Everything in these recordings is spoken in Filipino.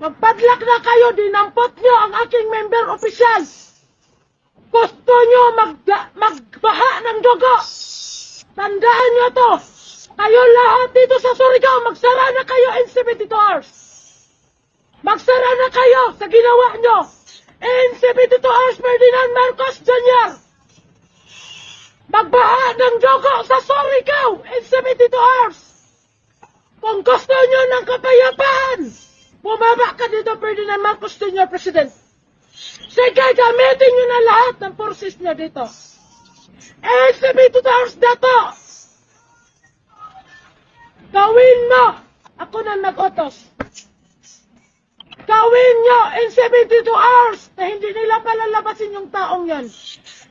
Magpadlak na kayo, dinampot nyo ang aking member official. Gusto nyo mag magbaha ng dugo. Tandaan nyo to. Kayo lahat dito sa Surigao, magsara na kayo 72 hours. Magsara na kayo sa ginawa nyo. 72 hours, Ferdinand Marcos Jr. Magbaha ng dugo sa Surigao 72 hours. Kung gusto nyo ng kapayapaan, bumaba ka dito, Ferdinand Marcos Jr. President. Sige, gamitin nyo na lahat ng forces nyo dito. Eh, 72 hours na to. Gawin mo. Ako na nag-utos. Gawin nyo in 72 hours na hindi nila palalabasin yung taong yan.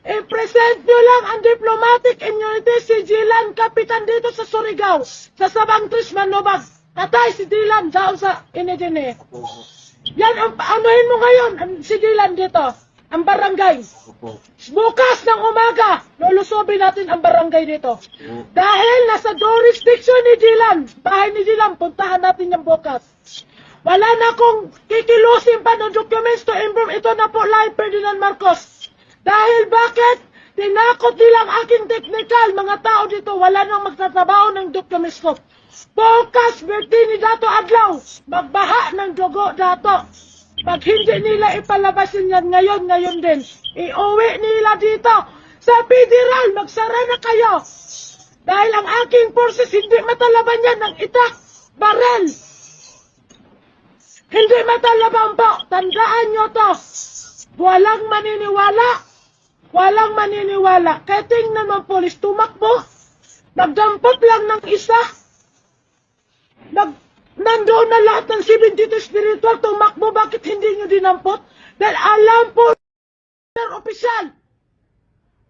I-present nyo lang ang diplomatic immunity si Jilan Kapitan dito sa Surigao, sa Sabang Tris Manobag. Tatay si Dylan daw sa Inedine. Yan ang anuhin mo ngayon, ang si Dylan dito, ang barangay. Opo. Bukas ng umaga, lulusobin natin ang barangay dito. Dahil nasa jurisdiction ni Dylan, bahay ni Dylan, puntahan natin yung bukas. Wala na akong kikilusin pa ng documents to improve. Ito na po live Ferdinand Marcos. Dahil bakit? Tinakot nilang aking technical. Mga tao dito, wala nang magtatrabaho ng documents ko. Bukas, birthday ni Dato Adlaw. Magbaha ng dugo, Dato. Pag hindi nila ipalabasin yan ngayon, ngayon din, iuwi nila dito sa federal, magsara na kayo. Dahil ang aking forces hindi matalaban yan ng itak, barel. Hindi matalaban po, tandaan nyo to. Walang maniniwala. Walang maniniwala. Kaya tingnan mo, polis, tumakbo. Nagdampot lang ng isa. Nag, nandoon na lahat ng 72 spiritual, tumakbo, bakit hindi nyo dinampot? Dahil alam po, Sir Opisyal,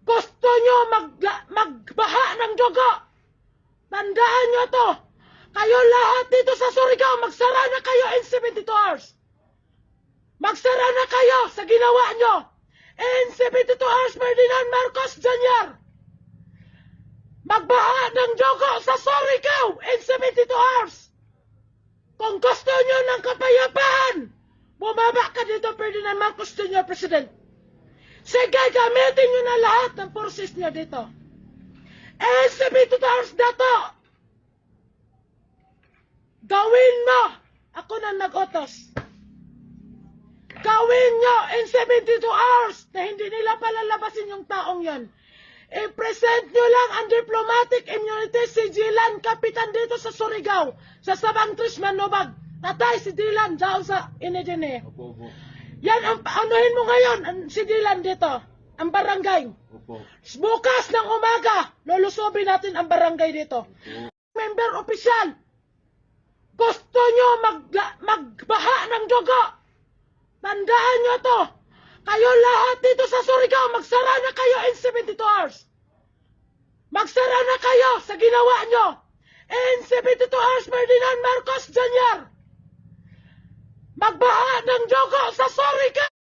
gusto nyo mag, magbaha ng dugo. Tandaan nyo to. Kayo lahat dito sa Surigao, magsara na kayo in 72 hours. Magsara na kayo sa ginawa nyo. In 72 hours, Ferdinand Marcos Jr. Magbaha ng dugo sa Surigao in 72 hours. Kung gusto nyo ng kapayapaan, bumaba ka dito, Ferdinand Marcos Jr. President. Sige, gamitin nyo na lahat ng forces nyo dito. Eh, 72 hours na to. Gawin mo. Ako na nag-utos. Gawin nyo in 72 hours na hindi nila palalabasin yung taong yan. I-present nyo lang ang diplomatic immunity si Jilan Kapitan dito sa Surigao, sa Sabang Tris Manobag. Tatay si Dylan daw sa Inedine. Opo, opo. Yan ang anuhin mo ngayon, ang, si Dylan dito, ang barangay. Opo. Bukas ng umaga, lulusobin natin ang barangay dito. Member official, gusto nyo mag, magbaha ng dugo. Tandaan nyo to. Kayo lahat dito sa Surigao, magsara na kayo in 72 hours. Magsara na kayo sa ginawa nyo. In 72 hours, Ferdinand Marcos Jr. Magbaha ng dugo sa Surigao.